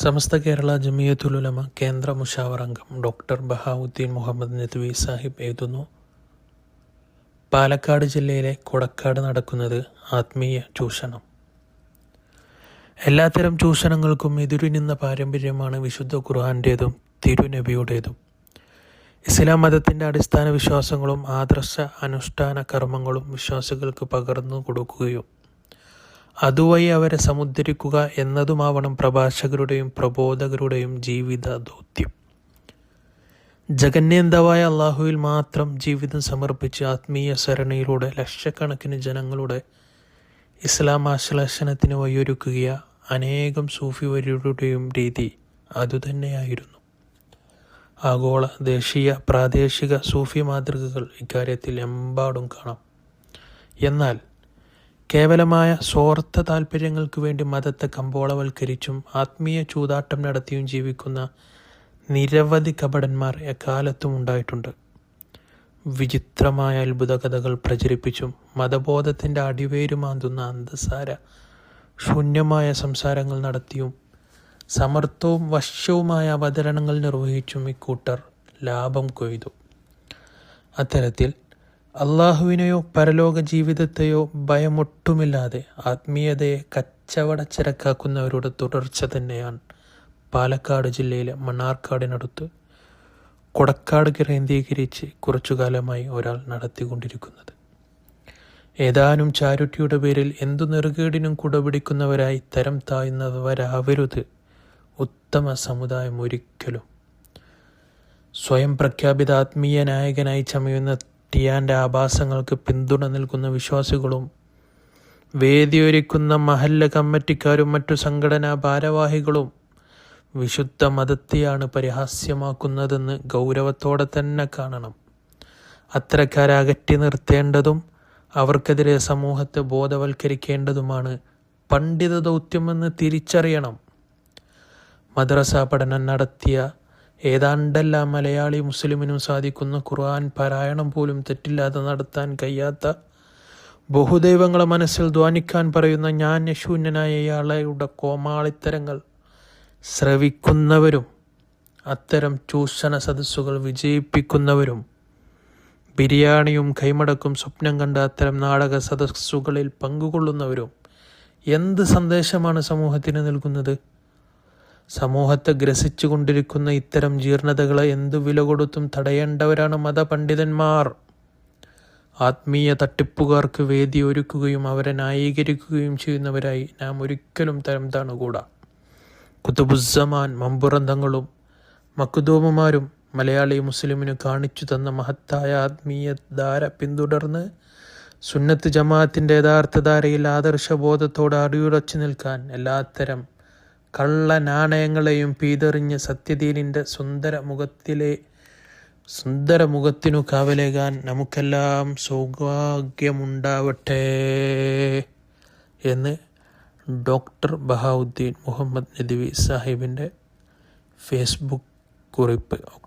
സമസ്ത കേരള ജമിയത്തുലുലമ കേന്ദ്ര മുഷാവർ അംഗം ഡോക്ടർ ബഹാവുദ്ദീൻ മുഹമ്മദ് നദ്വി സാഹിബ് എഴുതുന്നു. പാലക്കാട് ജില്ലയിലെ കൊടക്കാട് നടക്കുന്നത് ആത്മീയ ചൂഷണം. എല്ലാത്തരം ചൂഷണങ്ങൾക്കും എതിരു നിന്ന പാരമ്പര്യമാണ് വിശുദ്ധ ഖുർഹാന്റേതും തിരുനബിയുടേതും. ഇസ്ലാം മതത്തിന്റെ അടിസ്ഥാന വിശ്വാസങ്ങളും ആദർശ അനുഷ്ഠാന കർമ്മങ്ങളും വിശ്വാസികൾക്ക് പകർന്നു കൊടുക്കുകയും അതുവഴി അവരെ സമുദ്ധരിക്കുക എന്നതുമാവണം പ്രഭാഷകരുടെയും പ്രബോധകരുടെയും ജീവിത ദൗത്യം ജഗന്യന്തവായ അള്ളാഹുവിൽ മാത്രം ജീവിതം സമർപ്പിച്ച് ആത്മീയ സരണിയിലൂടെ ലക്ഷക്കണക്കിന് ജനങ്ങളുടെ ഇസ്ലാം ആശ്ലേഷണത്തിന് വഴിയൊരുക്കുക അനേകം സൂഫിവര്യരുടെയും രീതി അതുതന്നെയായിരുന്നു. ആഗോള ദേശീയ പ്രാദേശിക സൂഫി മാതൃകകൾ ഇക്കാര്യത്തിൽ എമ്പാടും കാണാം. എന്നാൽ കേവലമായ സ്വാർത്ഥ താല്പര്യങ്ങൾക്ക് വേണ്ടി മതത്തെ കമ്പോളവൽക്കരിച്ചും ആത്മീയ ചൂതാട്ടം നടത്തിയും ജീവിക്കുന്ന നിരവധി കപടന്മാർ എക്കാലത്തും ഉണ്ടായിട്ടുണ്ട്. വിചിത്രമായ അത്ഭുത കഥകൾ പ്രചരിപ്പിച്ചും മതബോധത്തിന്റെ അടിവേരുമാന്തുന്ന അന്തസാര ശൂന്യമായ സംസാരങ്ങൾ നടത്തിയും സമർത്ഥവും വശ്യവുമായ അവതരണങ്ങൾ നിർവഹിച്ചും ഇക്കൂട്ടർ ലാഭം കൊയ്തു. അത്തരത്തിൽ അള്ളാഹുവിനെയോ പരലോക ജീവിതത്തെയോ ഭയമൊട്ടുമില്ലാതെ ആത്മീയതയെ കച്ചവടച്ചരക്കാക്കുന്നവരുടെ തുടർച്ച തന്നെയാണ് പാലക്കാട് ജില്ലയിലെ മണ്ണാർക്കാടിനടുത്ത് കൊടക്കാട് കേന്ദ്രീകരിച്ച് കുറച്ചു കാലമായി ഒരാൾ നടത്തിക്കൊണ്ടിരിക്കുന്നത്. ഏതാനും ചാരുറ്റിയുടെ പേരിൽ എന്തു നെറുകേടിനും കുടപിടിക്കുന്നവരായി തരം താഴ്ന്നവരാവരുത് ഉത്തമ സമുദായം ഒരിക്കലും. സ്വയം പ്രഖ്യാപിത ആത്മീയ നായകനായി ചമയുന്ന ടിയാന്റെ ആഭാസങ്ങൾക്ക് പിന്തുണ നൽകുന്ന വിശ്വാസികളും വേദിയൊരുക്കുന്ന മഹല്ല കമ്മിറ്റിക്കാരും മറ്റു സംഘടനാ ഭാരവാഹികളും വിശുദ്ധ മതത്തെയാണ് പരിഹാസ്യമാക്കുന്നതെന്ന് ഗൗരവത്തോടെ തന്നെ കാണണം. അത്തരക്കാരെ അകറ്റി നിർത്തേണ്ടതും അവർക്കെതിരെ സമൂഹത്തെ ബോധവൽക്കരിക്കേണ്ടതുമാണ് പണ്ഡിത ദൗത്യമെന്ന് തിരിച്ചറിയണം. മദ്രസ പഠനം നടത്തിയ ഏതാണ്ടെല്ലാം മലയാളി മുസ്ലിമിനും സാധിക്കുന്ന ഖുർആൻ പാരായണം പോലും തെറ്റില്ലാതെ നടത്താൻ കഴിയാത്ത ബഹുദൈവങ്ങളെ മനസ്സിൽ ധ്വാനിക്കാൻ പറയുന്ന ഞാൻ യശൂന്യനായ ഇയാളുടെ കോമാളിത്തരങ്ങൾ ശ്രവിക്കുന്നവരും അത്തരം ചൂഷണ സദസ്സുകൾ വിജയിപ്പിക്കുന്നവരും ബിരിയാണിയും കൈമടക്കും സ്വപ്നം കണ്ട അത്തരം നാടക സദസ്സുകളിൽ പങ്കുകൊള്ളുന്നവരും എന്ത് സന്ദേശമാണ് സമൂഹത്തിന് നൽകുന്നത്? സമൂഹത്തെ ഗ്രസിച്ചു കൊണ്ടിരിക്കുന്ന ഇത്തരം ജീർണതകളെ എന്തു വില കൊടുത്തും തടയേണ്ടവരാണ് മതപണ്ഡിതന്മാർ. ആത്മീയ തട്ടിപ്പുകാർക്ക് വേദി ഒരുക്കുകയും അവരെ ന്യായീകരിക്കുകയും ചെയ്യുന്നവരായി നാം ഒരിക്കലും തരം താണുകൂടാ കുത്തുബുസമാൻ മമ്പുറന്തങ്ങളും മക്കുദൂമുമാരും മലയാളി മുസ്ലിമിന് കാണിച്ചു തന്ന മഹത്തായ ആത്മീയ ധാര പിന്തുടർന്ന് സുന്നത്ത് ജമാഅത്തിന്റെ യഥാർത്ഥ ധാരയിൽ ആദർശബോധത്തോടെ അടിയുറച്ചു നിൽക്കാൻ എല്ലാത്തരം കള്ള നാണയങ്ങളെയും പീതെറിഞ്ഞ് സത്യദീനിന്റെ സുന്ദര മുഖത്തിലെ സുന്ദര മുഖത്തിനു കാവലേകാൻ നമുക്കെല്ലാം സൗഭാഗ്യമുണ്ടാവട്ടെ എന്ന് ഡോക്ടർ ബഹാവുദ്ദീൻ മുഹമ്മദ് നദിവി സാഹിബിന്റെ ഫേസ്ബുക്ക് കുറിപ്പ്.